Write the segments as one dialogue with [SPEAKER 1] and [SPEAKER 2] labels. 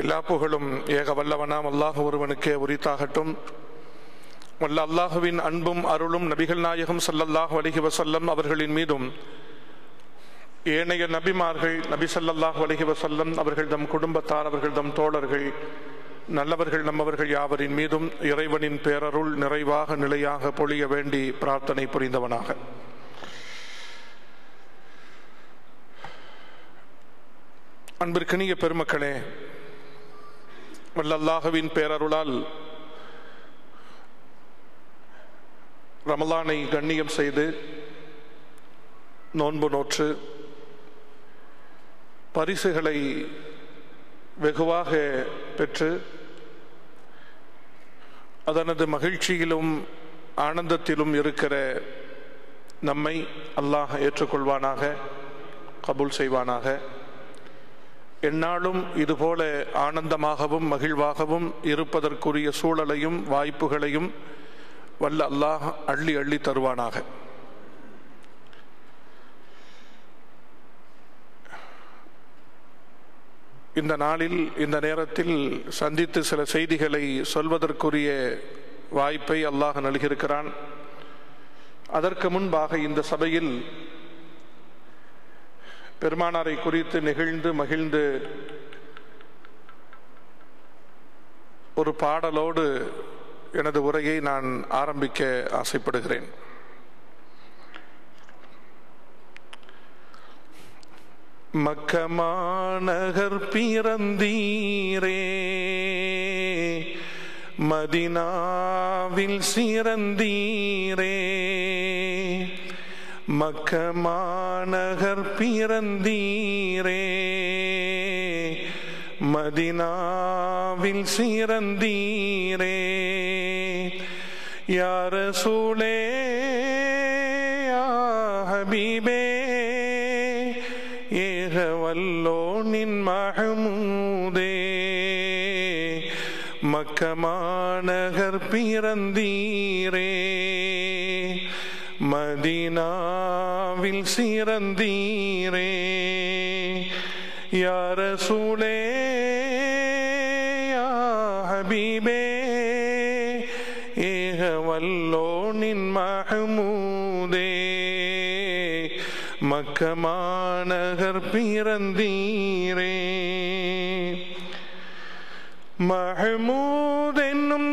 [SPEAKER 1] எல்லா புகழும் ஏக வல்லவனாம். அல்லாஹ் ஒருவனுக்கே உரித்தாகட்டும். வல்ல அல்லாஹுவின் அன்பும் அருளும் நபிகள் நாயகம் சல்லல்லாஹ் அலைஹி வசல்லம் அவர்களின் மீதும். ஏனைய நபிமார்கள் நபி சல்லல்லாஹ் அலைஹி வசல்லம் அவர்கள் தம் குடும்பத்தார் அவர்கள் தம் தோழர்கள் நல்லவர்கள் நம்மவர்கள் யாவரின் மீதும் இறைவனின் பேரருள் நிறைவாக நிலையாக பொழிய வேண்டி பிரார்த்தனை புரிந்தவனாக. அன்பிற்கினிய பெருமக்களே வல்லல்லாகவின் பேரருளால் ரமலானை கண்ணியம் செய்து நோன்பு நோற்று பரிசுகளை வெகுவாக பெற்று அதனது மகிழ்ச்சியிலும் ஆனந்தத்திலும் இருக்கிற நம்மை அல்லாஹ் ஏற்றுக்கொள்வானாக கபூல் செய்வானாக. எந்நாளும் இதுபோல ஆனந்தமாகவும் மகிழ்வாகவும் இருப்பதற்குரிய சூழலையும் வாய்ப்புகளையும் வல்ல அல்லாஹ் அள்ளி அள்ளி தருவானாக. இந்த நாளில் இந்த நேரத்தில் சந்தித்து சில செய்திகளை சொல்வதற்குரிய வாய்ப்பை அல்லாஹ் நல்கியிருக்கிறான். அதற்கு முன்பாக இந்த சபையில் பெருமானாரை குறித்து நெகிழ்ந்து மகிழ்ந்து ஒரு பாடலோடு எனது உரையை நான் ஆரம்பிக்க ஆசைப்படுகிறேன். மக்கமாநகர் பிறந்தீரே மதினாவில் சிறந்தீரே மக்கமாநகர் பிறந்தீரே. மதினாவில் சிறந்தீரே. யார சூழே? ஹபீபே. ஏக வல்லோ நின் மகமூதே மக்கமாநகர் பிறந்தீரே. மதினா சிறந்தீரே யார சூளே ஹபீபே ஏக வல்லோ நின் மகமூதே மக்கமாநகர் பிறந்தீரே மஹமூத் என்னும்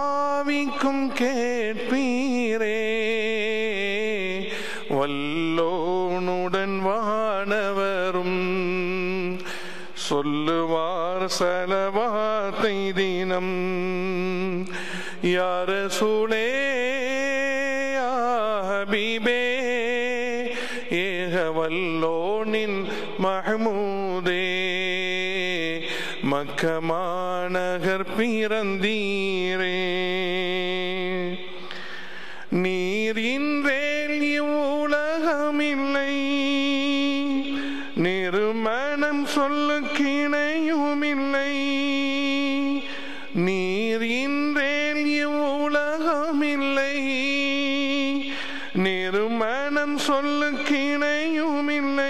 [SPEAKER 1] ஆவிக்கும் கேட்பீரே. வல்லோனுடன் வானவரும் சொல்லுவார் செலவாத்தை தினம். யார சூளே ஹபீபே. ஏக வல்லோனின் மஹமூதே. மக்கமாநகர் பிறந்தீ நிறுமணம் சொல்லு கிணையுமில்லை நீரோடு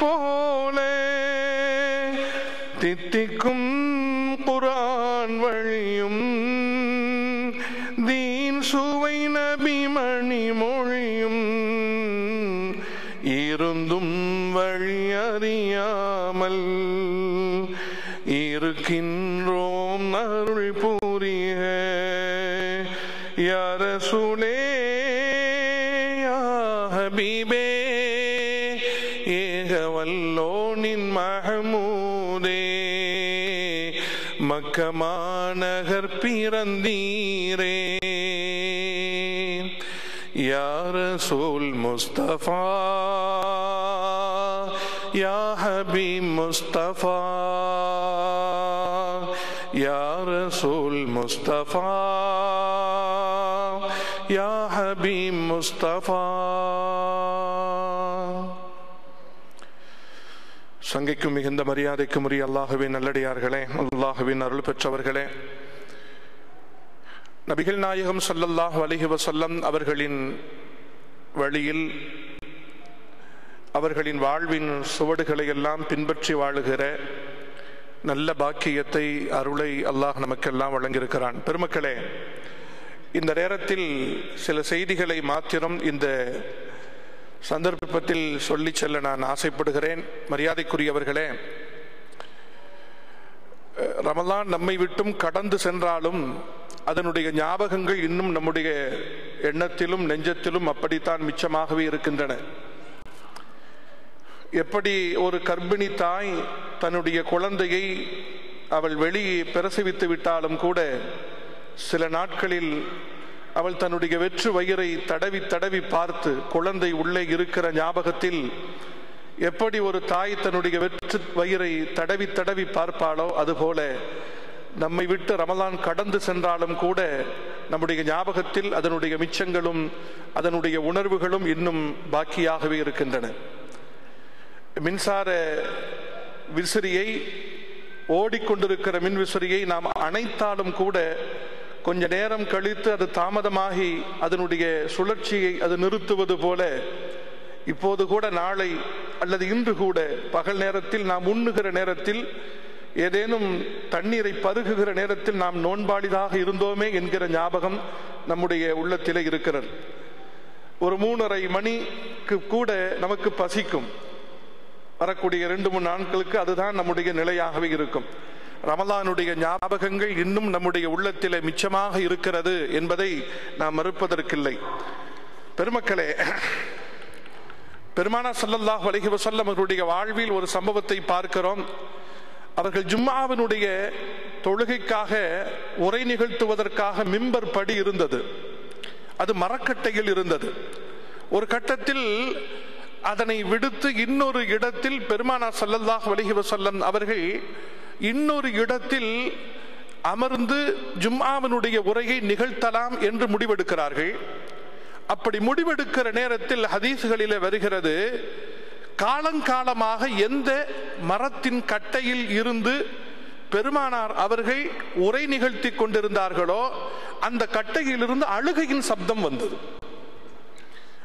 [SPEAKER 1] போல தித்திக்கும் குரான் வழி பிறந்தீரே யார சோல் முஸ்தபா? யா ஹபீப் முஸ்தபா? யார சோல் முஸ்தபா? யா முஸ்தபா? சங்கைக்கும் மிகுந்த மரியாதைக்கும் உரிய அல்லாஹுவின் நல்லடியார்களே அல்லாஹுவின் அருள் பெற்றவர்களே நபிகள் நாயகம் சொல்லல்லாஹ் அலைஹி வசல்லம் அவர்களின் வழியில் அவர்களின் வாழ்வின் சுவடுகளை எல்லாம் பின்பற்றி வாழுகிற நல்ல பாக்கியத்தை அருளை அல்லாஹ் நமக்கெல்லாம் வழங்கியிருக்கிறான். பெருமக்களே இந்த நேரத்தில் சில செய்திகளை மாத்திரம் இந்த சந்தர்ப்பத்தில் சொல்லி செல்ல நான் ஆசைப்படுகிறேன். மரியாதைக்குரியவர்களே ரமலான் நம்மை விட்டும் கடந்து சென்றாலும் அதனுடைய ஞாபகங்கள் இன்னும் நம்முடைய எண்ணத்திலும் நெஞ்சத்திலும் அப்படித்தான் மிச்சமாகவே இருக்கின்றன. எப்படி ஒரு கர்ப்பிணி தாய் தன்னுடைய குழந்தையை அவள் வெளியே பிரசவித்து விட்டாலும் கூட சில நாட்களில் அவள் தன்னுடைய வெற்று வயிறை தடவி தடவி பார்த்து குழந்தை உள்ளே இருக்கிற ஞாபகத்தில் எப்படி ஒரு தாய் தன்னுடைய வெற்று வயிறை தடவி தடவி பார்ப்பாளோ அதுபோல நம்மை விட்டு ரமலான் கடந்து சென்றாலும் கூட நம்முடைய ஞாபகத்தில் அதனுடைய மிச்சங்களும் அதனுடைய உணர்வுகளும் இன்னும் பாக்கியாகவே இருக்கின்றன. மின்சார விசிறியை ஓடிக்கொண்டிருக்கிற மின் விசிறியை நாம் அணைத்தாலும் கூட கொஞ்ச நேரம் கழித்து அது தாமதமாகி அதனுடைய சுழற்சியை அது நிறுத்துவது போல இப்போது கூட நாளை அல்லது இன்று கூட பகல் நேரத்தில் நாம் உண்ணுகிற நேரத்தில் ஏதேனும் தண்ணீரை பருகுகிற நேரத்தில் நாம் நோன்பாளிதாக இருந்தோமே என்கிற ஞாபகம் நம்முடைய உள்ளத்திலே இருக்கிறது. ஒரு மூணரை மணிக்கு கூட நமக்கு பசிக்கும். வரக்கூடிய ரெண்டு மூணு நாட்களுக்கு அதுதான் நம்முடைய நிலையாகவே இருக்கும். ரமலானுடைய ஞாபகங்கள் இன்னும் நம்முடைய உள்ளத்திலே மிச்சமாக இருக்கிறது என்பதை நாம் மறுப்பதற்கில்லை. பெருமக்களே பெருமானா சல்லல்லாஹ் அலைஹி வசல்லம் அவர்களுடைய வாழ்வில் ஒரு சம்பவத்தை பார்க்கிறோம். அவர்கள் ஜும்மாவினுடைய தொழுகைக்காக உரை நிகழ்த்துவதற்காக மிம்பர் படி இருந்தது. அது மரக்கட்டையில் இருந்தது. ஒரு கட்டத்தில் அதனை விடுத்து இன்னொரு இடத்தில் பெருமானா சல்லல்லாஹ் அலைஹி வசல்லம் அவர்கள் இன்னொரு இடத்தில் அமர்ந்து ஜும்ஆவினுடைய உரையை நிகழ்த்தலாம் என்று முடிவெடுக்கிறார்கள். அப்படி முடிவெடுக்கிற நேரத்தில் ஹதீஸ்களிலே வருகிறது காலங்காலமாக எந்த மரத்தின் கட்டையில் இருந்து பெருமானார் அவர்கள் உரை நிகழ்த்தி கொண்டிருந்தார்களோ அந்த கட்டையிலிருந்து அழுகையின் சப்தம் வந்தது.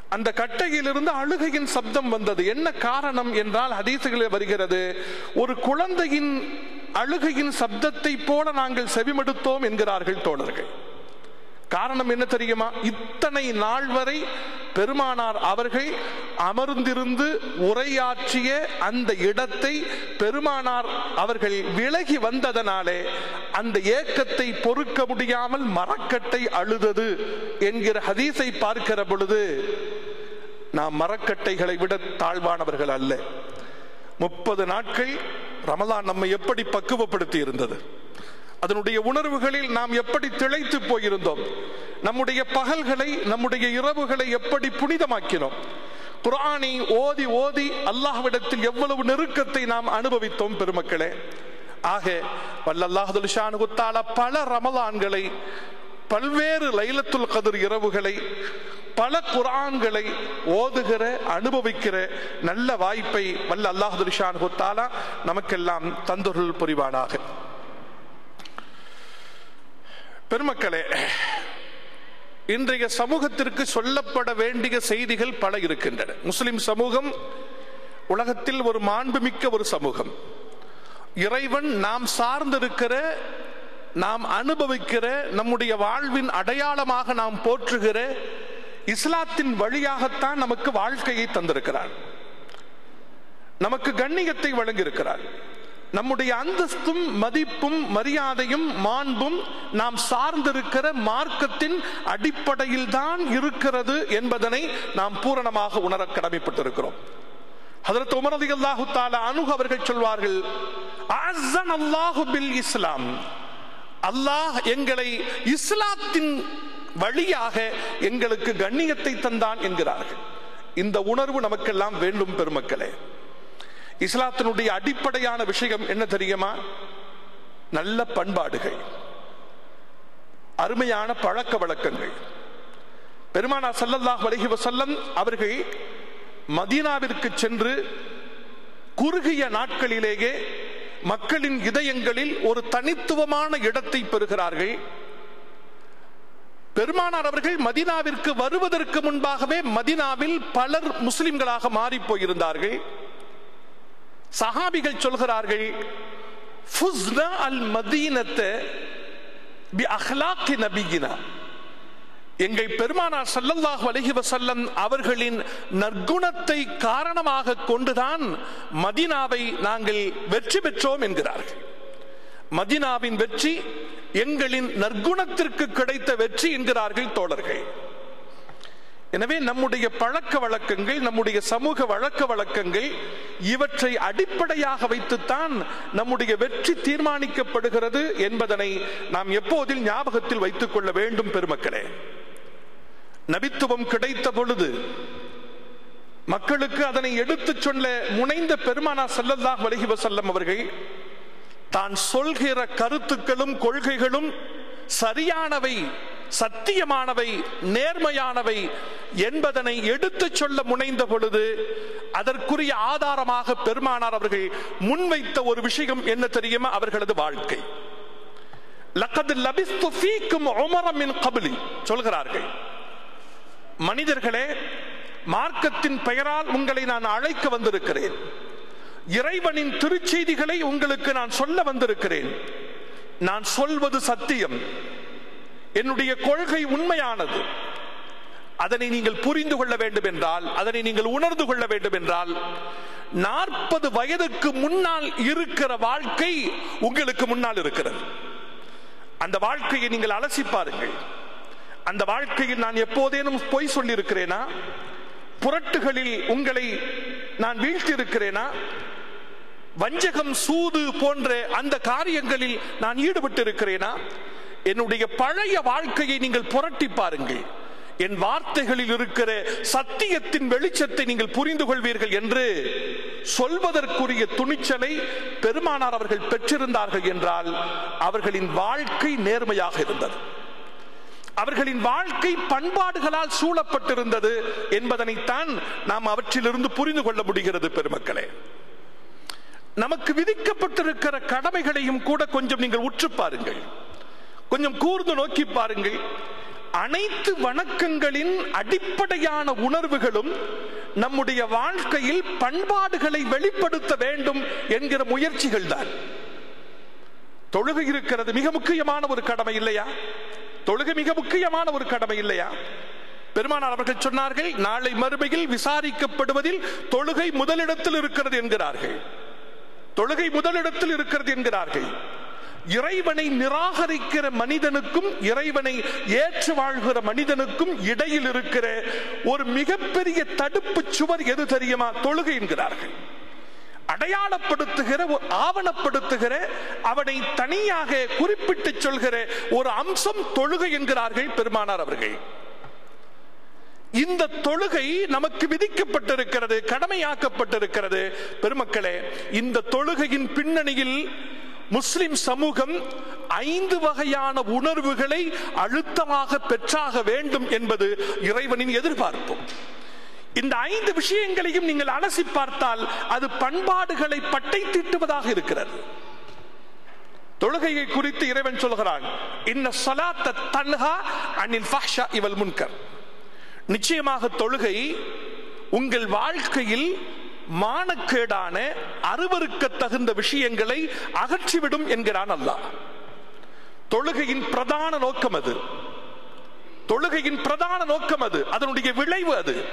[SPEAKER 1] அந்த கட்டையிலிருந்து அழுகையின் சப்தம் வந்தது. என்ன காரணம் என்றால் ஹதீசுகளில் வருகிறது ஒரு குழந்தையின் அழுகையின் சப்தத்தை போல நாங்கள் செவிமடுத்தோம் என்கிறார்கள் தோழர்கள். காரணம் என்ன தெரியுமா? இத்தனை நாள் வரை பெருமானார் அவர்கள் அமர்ந்திருந்து உரையாற்றிய அந்த இடத்தை பெருமானார் அவர்கள் விலகி வந்ததனாலே அந்த ஏக்கத்தை பொறுக்க முடியாமல் மரக்கட்டை அழுதது என்கிற ஹதீஸை பார்க்கிற பொழுது நாம் மரக்கட்டைகளை விட தாழ்வானவர்கள் அல்ல. முப்பது நாட்கள் ரமலான் நம்மை எப்படி பக்குவப்படுத்தி இருந்தது அதனுடைய உணர்வுகளில் நாம் எப்படி திளைத்து போயிருந்தோம்? நம்முடைய பகல்களை நம்முடைய இரவுகளை எப்படி புனிதமாக்கினோம்? குரானை ஓதி ஓதி அல்லாஹ்விடத்தில் எவ்வளவு நெருக்கத்தை நாம் அனுபவித்தோம் பெருமக்களே? ஆக வல்லல்லாஹுத்தால பல ரமலான்களை பல்வேறு லைலத்துல் கதிர் இரவுகளை பல குரான்களை ஓதுகிற அனுபவிக்கிற நல்ல வாய்ப்பை வல்ல அல்லாஹுல் ஷானுகுத்தாலா நமக்கெல்லாம் தந்தொருள் புரிவானாக. பெருமக்களே இன்றைய சமூகத்திற்கு சொல்லப்பட வேண்டிய செய்திகள் பல இருக்கின்றன. முஸ்லிம் சமூகம் உலகத்தில் ஒரு மாண்புமிக்க ஒரு சமூகம். இறைவன் நாம் சார்ந்திருக்கிற நாம் அனுபவிக்கிற நம்முடைய வாழ்வின் அடையாளமாக நாம் போற்றுகிற இஸ்லாத்தின் வழியாகத்தான் நமக்கு வாழ்க்கையை தந்திருக்கிறார். நமக்கு கண்ணியத்தை வழங்கியிருக்கிறார். நம்முடைய அந்தஸ்தும் மதிப்பும் மரியாதையும் மாண்பும் நாம் சார்ந்திருக்கிற மார்க்கத்தின் அடிப்படையில் தான் இருக்கிறது என்பதனை நாம் பூரணமாக உணர கடமைப்பட்டிருக்கிறோம். அதற்கு உமரதி அல்லாஹுத்தால தஆலா அவர்கள் சொல்வார்கள் அஸ்ஸன் அல்லாஹு பில் இஸ்லாம். அல்லாஹ் எங்களை இஸ்லாத்தின் வழியாக எங்களுக்கு கண்ணியத்தை தந்தான் என்கிறார்கள். இந்த உணர்வு நமக்கெல்லாம் வேண்டும் பெருமக்களே. இஸ்லாத்தினுடைய அடிப்படையான விஷயம் என்ன தெரியுமா? நல்ல பண்பாடுகள். அருமையான பழக்க வழக்கங்கள். பெருமானா சல்லல்லாஹ் அலைஹி வசல்லம் அவர்கள் மதீனாவிற்கு சென்று குறுகிய நாட்களிலேயே மக்களின் இதயங்களில் ஒரு தனித்துவமான இடத்தை பெறுகிறார்கள். பெருமானார் அவர்கள் மதினாவிற்கு வருவதற்கு முன்பாகவே மதினாவில் பலர் முஸ்லிம்களாக மாறி போயிருந்தார்கள். சஹாபிகள் சொல்கிறார்கள் ஃபுஸ்னா அல் மதீனத்தை பி அஹ்லாக்கி நபிகினா எங்கள் பெருமானார் சல்லல்லாஹ் அலைஹி வசல்லம் அவர்களின் நற்குணத்தை காரணமாக கொண்டுதான் மதீனாவை நாங்கள் வெற்றி பெற்றோம் என்கிறார்கள். மதீனாவின் வெற்றி எங்களின் நற்குணத்திற்கு கிடைத்த வெற்றி என்கிறார்கள் தோழர்கள். எனவே நம்முடைய பழக்க வழக்கங்கள் நம்முடைய சமூக வழக்க வழக்கங்கள் இவற்றை அடிப்படையாக வைத்துத்தான் நம்முடைய வெற்றி தீர்மானிக்கப்படுகிறது என்பதனை நாம் எப்போதில் ஞாபகத்தில் வைத்துக் கொள்ள வேண்டும் பெருமக்களே. நபித்துவம் கிடைத்த பொழுது மக்களுக்கு அதனை எடுத்துச் சொல்ல முனைந்த பெருமானா ஸல்லல்லாஹு அலைஹி வசல்லம் அவர்கள் தான் சொல்கிற கருத்துக்களும் கொள்கைகளும் சரியானவை சத்தியமானவை நேர்மையானவை என்பதனை எடுத்துச் சொல்ல முனைந்த பொழுது அதற்குரிய ஆதாரமாக பெருமானார் அவர்கள் முன்வைத்த ஒரு விஷயம் என்ன தெரியுமா? அவர்களது வாழ்க்கை. லக்கது லபிஸ்து ஃபீக்கும் உமர மின் கபிலி சொல்கிறார்கள். மனிதர்களே மார்க்கத்தின் பெயரால் உங்களை நான் அழைக்க வந்திருக்கிறேன். இறைவனின் திருச்செய்திகளை உங்களுக்கு நான் சொல்ல வந்திருக்கிறேன். நான் சொல்வது சத்தியம். என்னுடைய கொள்கை உண்மையானது. அதனை நீங்கள் புரிந்து கொள்ள வேண்டும் என்றால் அதனை நீங்கள் உணர்ந்து கொள்ள வேண்டும் என்றால் நாற்பது வயதுக்கு முன்னால் இருக்கிற வாழ்க்கை உங்களுக்கு முன்னால் இருக்கிறது. அந்த வாழ்க்கையை நீங்கள் அலசி பாருங்கள். அந்த வாழ்க்கையில் நான் எப்போதேனும் பொய் சொல்லியிருக்கிறேனா? புரட்டுகளில் உங்களை நான் வீழ்த்தியிருக்கிறேனா? வஞ்சகம் சூது போன்ற அந்த காரியங்களில் நான் ஈடுபட்டு இருக்கிறேனா என்னுடைய பழைய வாழ்க்கையை நீங்கள் புரட்டி பாருங்கள். என் வார்த்தைகளில் இருக்கிற சத்தியத்தின் வெளிச்சத்தை நீங்கள் புரிந்து கொள்வீர்கள் என்று சொல்வதற்குரிய துணிச்சலை பெருமானார் அவர்கள் பெற்றிருந்தார்கள் என்றால் அவர்களின் வாழ்க்கை நேர்மையாக இருந்தது. அவர்களின் வாழ்க்கை பண்பாடுகளால் சூழப்பட்டிருந்தது என்பதனைத்தான் நாம் அவற்றிலிருந்து புரிந்து கொள்ள முடிகிறது பெருமக்களே. நமக்கு விதிக்கப்பட்டிருக்கிற கடமைகளையும் கூட கொஞ்சம் நீங்கள் உற்று பாருங்கள். கொஞ்சம் கூர்ந்து நோக்கி பாருங்கள். அனைத்து வணக்கங்களின் அடிப்படையான உணர்வுகளும் நம்முடைய வாழ்க்கையில் பண்பாடுகளை வெளிப்படுத்த வேண்டும் என்கிற முயற்சிகள் தான் தொழுகை இருக்கிறது மிக முக்கியமான ஒரு கடமை இல்லையா? தொழுகை மிக முக்கியமான ஒரு கடமை இல்லையா? பெருமானார் அவர்கள் சொன்னார்கள் நாளை மறுமையில் விசாரிக்கப்படுவதில் தொழுகை முதலிடத்தில் இருக்கிறது என்கிறார்கள். தொழுகை முதலிடத்தில் இருக்கிறது என்கிறார்கள். இறைவனை நிராகரிக்கிற மனிதனுக்கும் இறைவனை ஏற்று வாழ்கிற மனிதனுக்கும் இடையில் இருக்கிற ஒரு மிகப்பெரிய தடுப்பு சுவர் எது தெரியுமா? தொழுகை என்கிறார்கள். அடையாளப்படுத்துகிற ஒரு ஆவணப்படுத்துகிற அவனை தனியாக குறிப்பிட்டு சொல்கிற ஒரு அம்சம் தொழுகை என்கிறார்கள் பெருமானார் அவர்கள். இந்த தொழுகை நமக்கு விதிக்கப்பட்டிருக்கிறது கடமையாக்கப்பட்டிருக்கிறது. பெருமக்களே இந்த தொழுகையின் பின்னணியில் முஸ்லிம் சமூகம் ஐந்து வகையான உணர்வுகளை அழுத்தமாக பெற்றாக வேண்டும் என்பது இறைவனின் எதிர்பார்ப்பு. இந்த ஐந்து விஷயங்களையும் நீங்கள் அலசி பார்த்தால் அது பண்பாடுகளை பட்டை தீட்டுவதாக இருக்கிறது. தொழுகையை குறித்து இறைவன் சொல்கிறான் இன்ன சலாத்த தன்ஹா அனில் ஃபஹ்ஷா இவல் முன்கர். நிச்சயமாக தொழுகை உங்கள் வாழ்க்கையில் மானக்கேடான அருவருக்க தகுந்த விஷயங்களை அகற்றிவிடும் என்கிறான் அல்லாஹ். தொழுகையின் பிரதான நோக்கம் அது. தொழுகையின் பிரதான நோக்கம் அது. அதனுடைய விளைவு அது.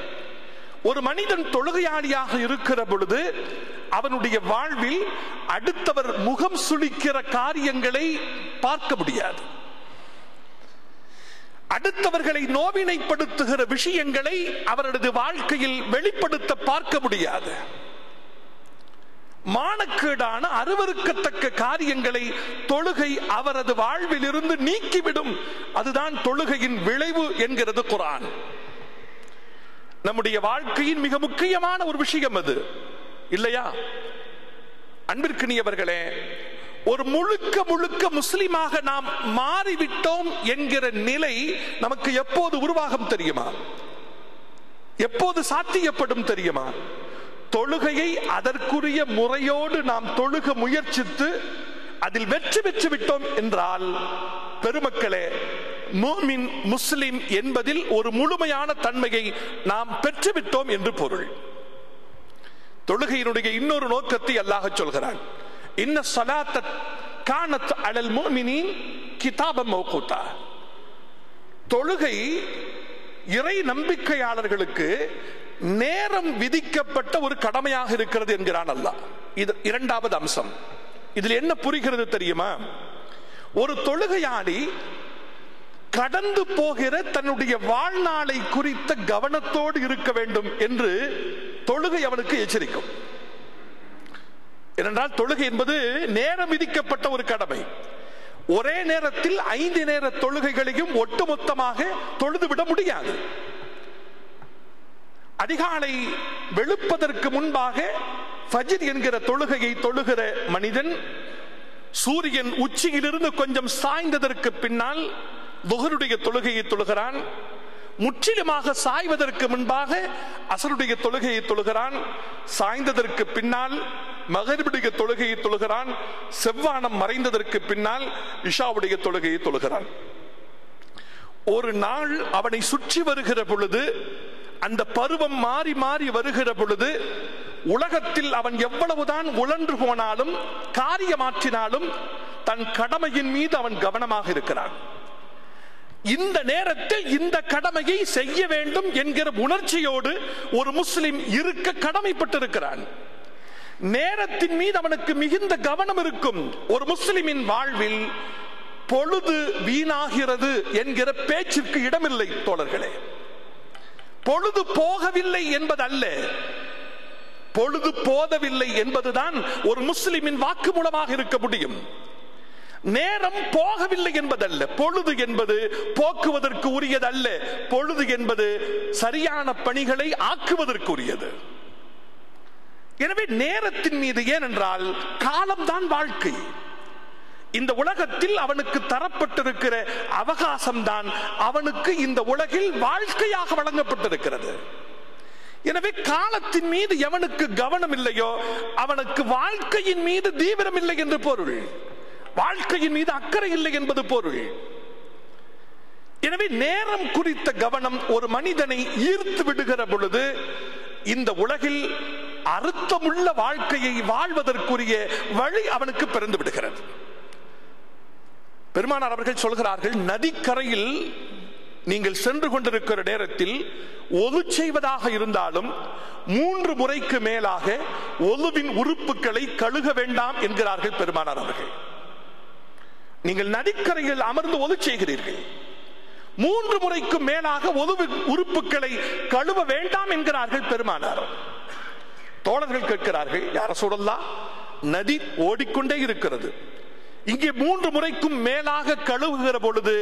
[SPEAKER 1] ஒரு மனிதன் தொழுகையாளியாக இருக்கிற பொழுது அவனுடைய வாழ்வில் அடுத்தவர் முகம் சுளிக்கிற காரியங்களை பார்க்க முடியாது. அடுத்தவர்களை நோவினைப்படுத்துகிற விஷயங்களை அவரது வாழ்க்கையில் வெளிப்படுத்த பார்க்க முடியாது. மானக்கேடான அருவருக்கத்தக்க காரியங்களை தொழுகை அவரது வாழ்வில் இருந்து நீக்கிவிடும். அதுதான் தொழுகையின் விளைவு என்கிறது குரான். நம்முடைய வாழ்க்கையின் மிக முக்கியமான ஒரு விஷயம் அது. இல்லையா? அன்பிற்கினியவர்களே ஒரு முழுக்க முழுக்க முஸ்லிமாக நாம் மாறிவிட்டோம் என்கிற நிலை நமக்கு எப்போது உருவாகும் தெரியுமா? எப்போது சாத்தியப்படும் தெரியுமா? தொழுகையை அதற்குரிய முறையோடு நாம் தொழுக முயற்சித்து அதில் வெற்றி பெற்று விட்டோம் என்றால் பெருமக்களே மூமின் முஸ்லிம் என்பதில் ஒரு முழுமையான தன்மையை நாம் பெற்றுவிட்டோம் என்று பொருள். தொழுகையினுடைய இன்னொரு நோக்கத்தை அல்லாஹ் சொல்கிறான். இன்ன சலாத்த கானத் அலல் மூமினின் கிதாபம் மௌகூத்தா. தொழுகை இறை நம்பிக்கையாளர்களுக்கு நேரம் விதிக்கப்பட்ட ஒரு கடமையாக இருக்கிறது என்கிறான் அல்லாஹ். இது இரண்டாவது அம்சம். இதில் என்ன புரிகிறது தெரியுமா? ஒரு தொழுகையாடி கடந்து போகிற தன்னுடைய வாழ்நாளை குறித்த கவனத்தோடு இருக்க வேண்டும் என்று தொழுகை அவனுக்கு எச்சரிக்கும். ஏனென்றால் தொழுகை என்பது நேரம் விதிக்கப்பட்ட ஒரு கடமை. ஒரே நேரத்தில் ஐந்து நேர தொழுகைகளையும் ஒட்டுமொத்தமாக தொழுதுவிட முடியாது. அதிகாலை வெளுப்பதற்கு முன்பாக ஃபஜிர் என்கிற தொழுகையை தொழுகிற மனிதன் சூரியன் உச்சியிலிருந்து கொஞ்சம் சாய்ந்ததற்கு பின்னால் துகருடைய தொழுகையை தொழுகிறான். முற்றிலுமாக சாய்வதற்கு முன்பாக அசருடைய தொழுகையை தொழுகிறான். சாய்ந்ததற்கு பின்னால் மகரிபுடைய தொழுகையை தொழுகிறான். செவ்வானம் மறைந்ததற்கு பின்னால் இஷாவுடைய தொழுகையை தொழுகிறான். ஒரு நாள் அவனை சுற்றி வருகிற பொழுது அந்த பருவம் மாறி மாறி வருகிற பொழுது உலகத்தில் அவன் எவ்வளவுதான் உழன்று போனாலும் காரியமாற்றினாலும் தன் கடமையின் மீது அவன் கவனமாக இருக்கிறான். இந்த நேரத்தில் இந்த கடமையை செய்ய வேண்டும் என்கிற உணர்ச்சியோடு ஒரு முஸ்லிம் இருக்க கடமைப்பட்டிருக்கிறான். நேரத்தின் மீது அவனுக்கு மிகுந்த கவனம் இருக்கும் ஒரு முஸ்லிமின் வாழ்வில் பொழுது வீணாகிறது என்கிற பேச்சிற்கு இடமில்லை தோழர்களே. பொழுது போகவில்லை என்பதல்ல. பொழுது போதவில்லை என்பதுதான் ஒரு முஸ்லிமின் வாக்கு மூலமாக இருக்க முடியும். நேரம் போகவில்லை என்பதல்ல. பொழுது என்பது போக்குவதற்கு உரியதல்ல. பொழுது என்பது சரியான பணிகளை ஆக்குவதற்குரியது. எனவே நேரத்தின் மீது ஏனென்றால் காலம்தான் வாழ்க்கை. இந்த உலகத்தில் அவனுக்கு தரப்பட்டிருக்கிற அவகாசம் தான் அவனுக்கு இந்த உலகில் வாழ்க்கையாக வழங்கப்பட்டிருக்கிறது. எனவே காலத்தின் மீது எவனுக்கு கவனம் இல்லையோ அவனுக்கு வாழ்க்கையின் மீது தீவிரம் இல்லை என்று பொருள். வாழ்க்கையின் மீது அக்கறை இல்லை என்பது பொருள். எனவே நேரம் குறித்த கவனம் ஒரு மனிதனை ஈர்த்து விடுகிற பொழுது இந்த உலகில் அர்த்தமுள்ள வாழ்க்கையை வாழ்வதற்குரிய வழி அவனுக்கு பிறந்து விடுகிறது. பெருமானார் அவர்கள் சொல்கிறார்கள் நதிக்கரையில் நீங்கள் சென்று கொண்டிருக்கிற நேரத்தில் ஒது செய்வதாக இருந்தாலும் மூன்று முறைக்கு மேலாக ஒலுவின் உறுப்புகளை கழுக வேண்டாம் என்கிறார்கள் பெருமானார் அவர்கள். நீங்கள் நதிக்கரையில் அமர்ந்து ஒது செய்கிறீர்கள். மூன்று முறைக்கும் மேலாக ஒதுவு உறுப்புகளை கழுவ வேண்டாம் என்கிறார்கள் பெருமானார். தோழர்கள் கேட்கிறார்கள் யார சூழல்லா நதி ஓடிக்கொண்டே இருக்கிறது. இங்கே மூன்று முறைக்கும் மேலாக கழுவுகிற பொழுது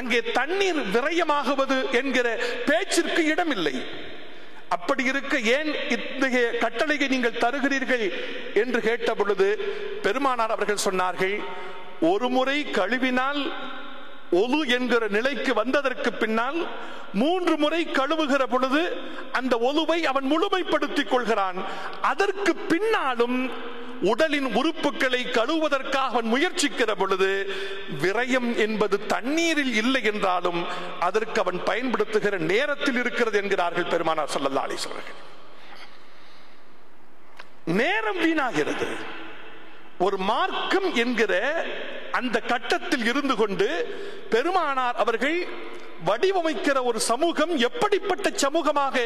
[SPEAKER 1] அங்கே தண்ணீர் விரயமாகுவது என்கிற பேச்சிற்கு இடமில்லை. அப்படி இருக்க ஏன் இத்தகைய கட்டளையை நீங்கள் தருகிறீர்கள்? என்று கேட்ட பொழுது பெருமானார் அவர்கள் சொன்னார்கள் ஒரு முறை கழுவினால் ஒலு என்கிற நிலைக்கு வந்ததற்கு பின்னால் மூன்று முறை கழுவுகிற பொழுது அந்த ஒலுவை அவன் முழுமைப்படுத்திக் கொள்கிறான். அதற்கு பின்னாலும் உடலின் உறுப்புகளை கழுவுவதற்காக அவன் முயற்சிக்கிற பொழுது விரயம் என்பது தண்ணீரில் இல்லை என்றாலும் அதற்கு அவன் பயன்படுத்துகிற நேரத்தில் இருக்கிறது என்கிறார்கள் பெருமானார் சல்லல்லா அலிஸ்வர்கள் நேரம் வீணாகிறது. ஒரு மார்க்கம் என்கிற அந்த கட்டத்தில் இருந்து கொண்டு பெருமானார் அவர்கள் வடிவமைக்கிற ஒரு சமூகம் எப்படிப்பட்ட சமூகமாக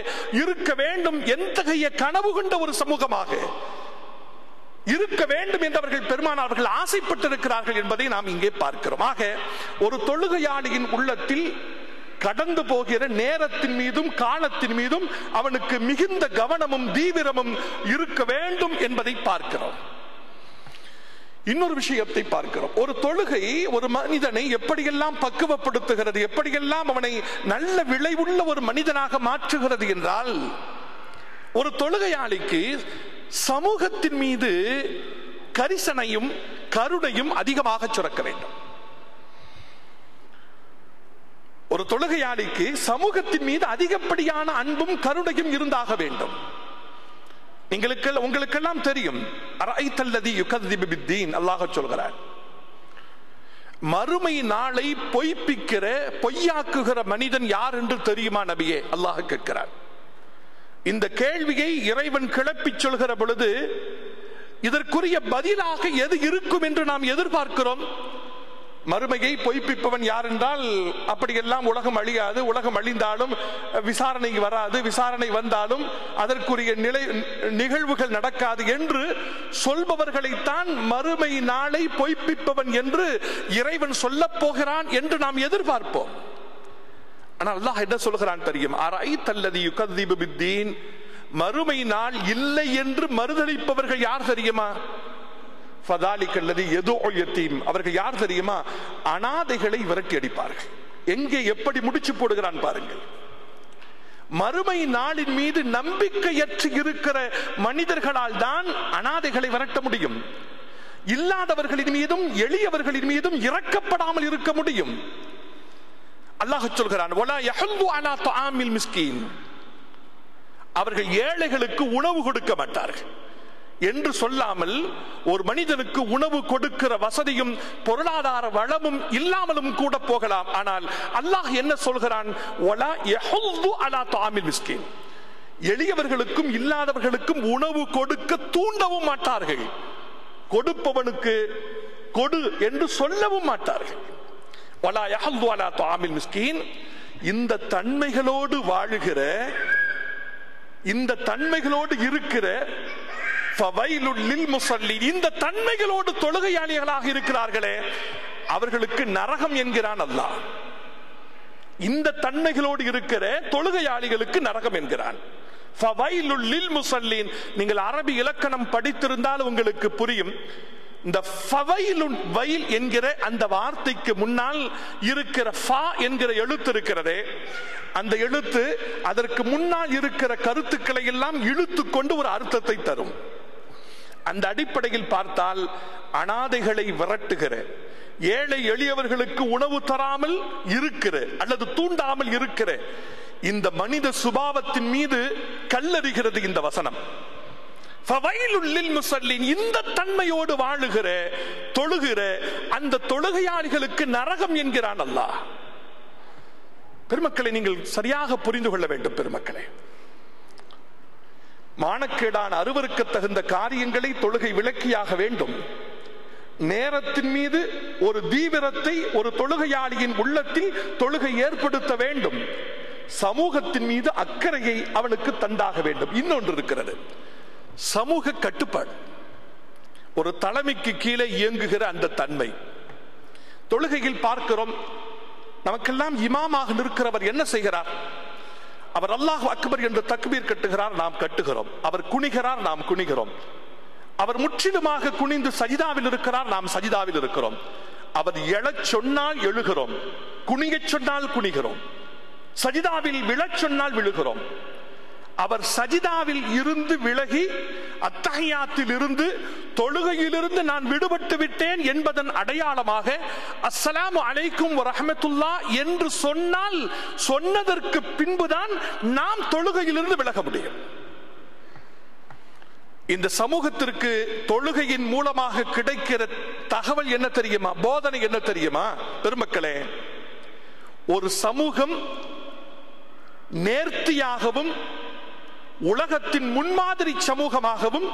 [SPEAKER 1] இருக்க வேண்டும் எத்தகைய கனவு கொண்ட ஒரு சமூகமாக இருக்க வேண்டும் என்று அவர்கள் பெருமானவர்கள் ஆசைப்பட்டிருக்கிறார்கள் என்பதை நாம் இங்கே பார்க்கிறோம். ஆக ஒரு தொழுகையாளியின் உள்ளத்தில் கடந்து போகிற நேரத்தின் மீதும் காலத்தின் மீதும் அவனுக்கு மிகுந்த கவனமும் தீவிரமும் இருக்க வேண்டும் என்பதை பார்க்கிறோம். இன்னொரு விஷயத்தை பார்க்கிறோம். ஒரு தொழுகை ஒரு மனிதனை எப்படியெல்லாம் பக்குவப்படுத்துகிறது எப்படியெல்லாம் அவனை நல்ல விளைவுள்ள ஒரு மனிதனாக மாற்றுகிறது என்றால் ஒரு தொழுகையாளிக்கு சமூகத்தின் மீது கரிசனையும் கருணையும் அதிகமாக சுரக்க வேண்டும். ஒரு தொழுகையாளிக்கு சமூகத்தின் மீது அதிகப்படியான அன்பும் கருணையும் இருந்தாக வேண்டும். எங்களுக்கு உங்களுக்கெல்லாம் தெரியும். அல்லாஹ் சொல்கிறார். மறுமை நாளை பொய்ப்பிக்கிற பொய்யாக்குகிற மனிதன் யார் என்று தெரியுமா நபியே? அல்லாஹ் கேட்கிறார். இந்த கேள்வியை இறைவன் கிளப்பி சொல்கிற பொழுது இதற்குரிய பதிலாக எது இருக்கும் என்று நாம் எதிர்பார்க்கிறோம்? மறுமையை பொய்ப்பிப்பவன் யார் என்றால் அப்படியெல்லாம் உலகம் அழியாது. உலகம் அழிந்தாலும் விசாரணை வராது. விசாரணை வந்தாலும் அதற்குரிய நிலை நிகழ்வுகள் நடக்காது என்று சொல்பவர்களைத்தான் மறுமை நாளை பொய்ப்பிப்பவன் என்று இறைவன் சொல்லப் போகிறான் என்று நாம் எதிர்பார்ப்போம். ஆனால் அல்லாஹ் என்ன சொல்கிறான் தெரியும்? அரை தல்லதி யுகதீபு பித்தீன். மறுமை நாள் இல்லை என்று மறுதளிப்பவர்கள் யார் தெரியுமா? ஃபதாலிக்கல்லது எதோ ஒய்யத்தீம் அவர்கள் யார் தெரியுமா? அனாதைகளை விரட்டி அடிப்பார்கள். எங்கே எப்படி முடிச்சு போடுகிறான் பாருங்கள். மறுமை நாளின் மீது நம்பிக்கையற்று இருக்கிற மனிதர்களால் தான் அனாதைகளை விரட்ட முடியும். இல்லாதவர்களின் மீதும் எளியவர்களின் மீதும் இறக்கப்படாமல் இருக்க முடியும். அல்லாஹ் சொல்கிறான் அலா மிஸ்கீன். அவர்கள் ஏழைகளுக்கு உணவு கொடுக்க மாட்டார்கள். என்று சொல்லாமல் ஒரு மனிதனுக்கு உணவு கொடுக்கிற வசதியும் பொருளாதார வளமும் இல்லாமலும் கூட போகலாம். ஆனால் அல்லாஹ் என்ன சொல்கிறான்? மிஸ்கீன். எளியவர்களுக்கும் இல்லாதவர்களுக்கும் உணவு கொடுக்க தூண்டவும் மாட்டார்கள். கொடுப்பவனுக்கு கொடு என்று சொல்லவும் மாட்டார்கள். வலா மிஸ்கீன். இந்த தன்மைகளோடு வாழுகிற இந்த தன்மைகளோடு இருக்கிற இந்த தன்மைகளோடு தொழுகையாளிகளாக இருக்கிறார்களே அவர்களுக்கு நரகம் என்கிறான் அல்லாஹ். இந்த தன்மைகளோடு இருக்கிற தொழுகையாளிகளுக்கு நரகம் என்கிறான். நீங்கள் அரபி இலக்கணம் படித்திருந்தால் உங்களுக்கு புரியும். இந்த வயல் என்கிற அந்த வார்த்தைக்கு முன்னால் இருக்கிற ஃபா என்கிற எழுத்து இருக்கிறதே அந்த எழுத்து அதற்கு முன்னால் இருக்கிற கருத்துக்களை எல்லாம் இழுத்து கொண்டு ஒரு அர்த்தத்தை தரும். அந்த அடிப்படையில் பார்த்தால் அனாதைகளை விரட்டுகிற ஏழை எளியவர்களுக்கு உணவு தராமல் இருக்கிற அல்லது தூண்டாமல் இருக்கிற இந்த மனித சுபாவத்தின் மீது கல்லறிகிறது இந்த வசனம். இந்த தன்மையோடு வாழுகிற தொழுகிற அந்த தொழுகையாளிகளுக்கு நரகம் என்கிறான் அல்லாஹ். பெருமக்களை நீங்கள் சரியாக புரிந்து கொள்ள வேண்டும் பெருமக்களே. மானக்கேடான அருவருக்கு தகுந்த காரியங்களை தொழுகை விளக்கியாக வேண்டும். நேரத்தின் மீது ஒரு தீவிரத்தை ஒரு தொழுகையாளியின் உள்ளத்தில் தொழுகை ஏற்படுத்த வேண்டும். சமூகத்தின் மீது அக்கறையை அவனுக்கு தந்தாக வேண்டும். இன்னொன்று இருக்கிறது. சமூக கட்டுப்பாடு. ஒரு தலைமைக்கு கீழே இயங்குகிற அந்த தன்மை. தொழுகையில் பார்க்கிறோம் நமக்கெல்லாம் இமாமாக நிற்கிறவர் என்ன செய்கிறார்? அவர் அல்லாஹ் அக்பர் என்று தக்பீர் கட்டுகிறார் நாம் கட்டுகிறோம். அவர் குனிகிறார் நாம் குனிகிறோம். அவர் முற்றிலுமாக குனிந்து சஜிதாவில் இருக்கிறார் நாம் சஜிதாவில் இருக்கிறோம். அவர் எழச் சொன்னால் எழுகிறோம். குனியச் சொன்னால் குனிகிறோம். சஜிதாவில் விழச் சொன்னால் விழுகிறோம். அவர் சஜிதாவில் இருந்து விலகி அத்தகையாத்தில் இருந்து தொழுகையிலிருந்து நான் விடுபட்டு விட்டேன் என்பதன் அடையாளமாக அஸ்ஸலாம் அலைக்கும் ரஹமத்துல்லா என்று சொன்னால் சொன்னதற்கு பின்புதான் நாம் தொழுகையிலிருந்து விலக முடியும். இந்த சமூகத்திற்கு தொழுகையின் மூலமாக கிடைக்கிற தகவல் என்ன தெரியுமா? போதனை என்ன தெரியுமா? பெருமக்களே ஒரு சமூகம் நேர்த்தியாகவும் உலகத்தின் முன்மாதிரி சமூகமாகவும்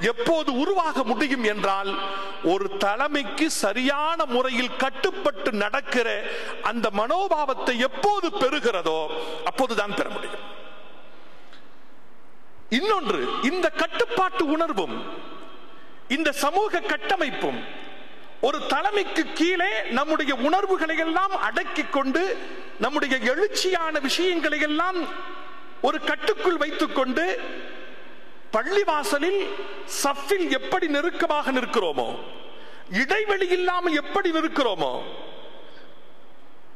[SPEAKER 1] எப்போது உருவாக முடியும் என்றால் ஒரு தலைமைக்கு சரியான முறையில் கட்டுப்பட்டு நடக்கிற அந்த மனோபாவத்தை எப்போது பெறுகிறதோ அப்போதுதான் பெற முடியும். இன்னொன்று இந்த கட்டுப்பாட்டு உணர்வும் இந்த சமூக கட்டமைப்பும் ஒரு தலைமைக்கு கீழே நம்முடைய உணர்வுகளை எல்லாம் அடக்கிக் கொண்டு நம்முடைய எழுச்சியான விஷயங்களை எல்லாம் ஒரு கட்டுக்குள் வைத்துக் கொண்டு பள்ளிவாசலில் சஃபில் எப்படி நெருக்கமாக நிற்கிறோமோ இடைவெளி இல்லாமல் எப்படி நிற்கிறோமோ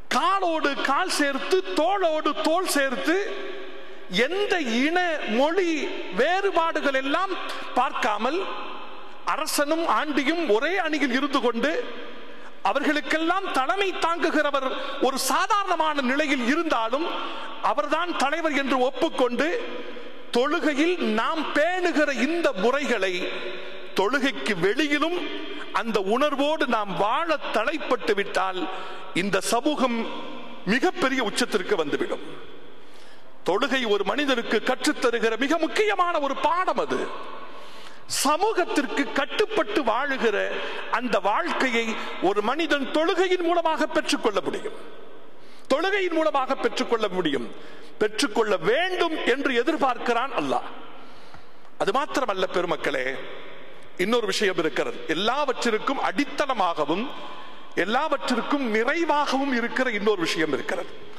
[SPEAKER 1] காலோடு கால் சேர்த்து தோளோடு தோல் சேர்த்து எந்த இன மொழி வேறுபாடுகள் எல்லாம் பார்க்காமல் அரசனும் ஆண்டியும் ஒரே அணியில் இருந்து கொண்டு அவர்களுக்கெல்லாம் தலைமை தாங்குகிறவர் ஒரு சாதாரணமான நிலையில் இருந்தாலும் அவர்தான் தலைவர் என்று ஒப்புக்கொண்டு தொழுகையில் நாம் பேணுகிற இந்த முறைகளை தொழுகைக்கு வெளியிலும் அந்த உணர்வோடு நாம் வாழ தலைப்பட்டு விட்டால் இந்த சமூகம் மிகப்பெரிய உச்சத்திற்கு வந்துவிடும். தொழுகை ஒரு மனிதனுக்கு கற்றுத்தருகிற மிக முக்கியமான ஒரு பாடம் அது. சமூகத்திற்கு கட்டுப்பட்டு வாழுகிற அந்த வாழ்க்கையை ஒரு மனிதன் தொழுகையின் மூலமாக பெற்றுக்கொள்ள முடியும். தொழுகையின் மூலமாக பெற்றுக்கொள்ள முடியும். பெற்றுக்கொள்ள வேண்டும் என்று எதிர்பார்க்கிறான் அல்லாஹ். அது மாத்திரமல்ல பெருமக்களே இன்னொரு விஷயம் இருக்கிறது. எல்லாவற்றிற்கும் அடித்தளமாகவும் எல்லாவற்றிற்கும் நிறைவாகவும் இருக்கிற இன்னொரு விஷயம் இருக்கிறது.